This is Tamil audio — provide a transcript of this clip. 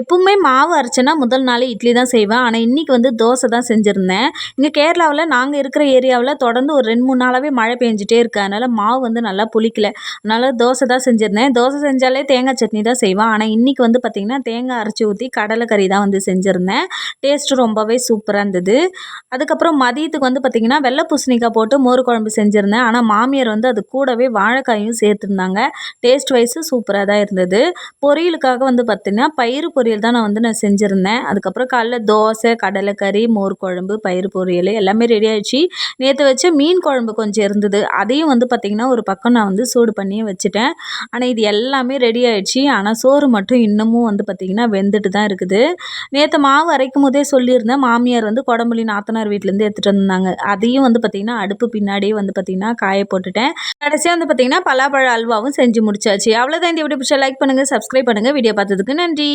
எப்பவுமே மாவு அரைச்சேன்னா முதல் நாள் இட்லி தான் செய்வேன். ஆனால் இன்றைக்கி வந்து தோசை தான் செஞ்சுருந்தேன். இங்கே கேரளாவில் நாங்கள் இருக்கிற ஏரியாவில் தொடர்ந்து ஒரு ரெண்டு மூணு நாளாகவே மழை பெஞ்சிட்டே இருக்கு. அதனால் மாவு வந்து நல்லா புளிக்கல. அதனால் தோசை தான் செஞ்சுருந்தேன். தோசை செஞ்சாலே தேங்காய் சட்னி தான் செய்வேன். ஆனால் இன்றைக்கி வந்து பார்த்திங்கன்னா தேங்காய் அரைச்சி ஊற்றி கடலைக்கறி தான் வந்து செஞ்சுருந்தேன். டேஸ்ட்டு ரொம்பவே சூப்பராக இருந்தது. அதுக்கப்புறம் மதியத்துக்கு வந்து பார்த்திங்கன்னா வெள்ளை பூசணிக்காய் போட்டு மோர் குழம்பு செஞ்சுருந்தேன். ஆனால் மாமியார் வந்து அது கூடவே வாழைக்காயும் சேர்த்துருந்தாங்க. டேஸ்ட் வைஸு சூப்பராக தான் இருந்தது. பொரியலுக்காக வந்து பார்த்திங்கன்னா பயிறு பொரியல் தான் நான் வந்து நான் செஞ்சுருந்தேன். அதுக்கப்புறம் காலைல தோசை கடலைக்கறி மோர் குழம்பு பயிறு பொரியல் எல்லாமே ரெடி ஆயிடுச்சு. நேற்று வச்ச மீன் குழம்பு கொஞ்சம் இருந்தது. அதையும் வந்து பார்த்திங்கன்னா ஒரு பக்கம் நான் வந்து சூடு பண்ணியே வச்சுட்டேன். ஆனால் இது எல்லாமே ரெடி ஆயிடுச்சு. ஆனால் சோறு மட்டும் இன்னமும் வந்து பார்த்திங்கன்னா வெந்துட்டு தான் இருக்குது. நேற்று மாவு அரைக்கும் போதே சொல்லியிருந்தேன். மாமியார் வந்து குடம்புலி நாத்தனார் வீட்டிலேருந்து எடுத்துகிட்டு வந்தாங்க. அதையும் வந்து பார்த்திங்கன்னா அடுப்பு பின்னாடியே வந்து பார்த்திங்கன்னா காய போட்டுட்டேன். கடைசியாக வந்து பார்த்திங்கன்னா பலாப்பழ அல்வாவும் செஞ்சு முடிச்சாச்சு. அவ்வளோதான் இந்த வீடியோ பிடிச்சா லைக் பண்ணுங்கள் சப்ஸ்கிரைப் பண்ணுங்கள் வீடியோ பார்த்ததுக்கு நன்றி.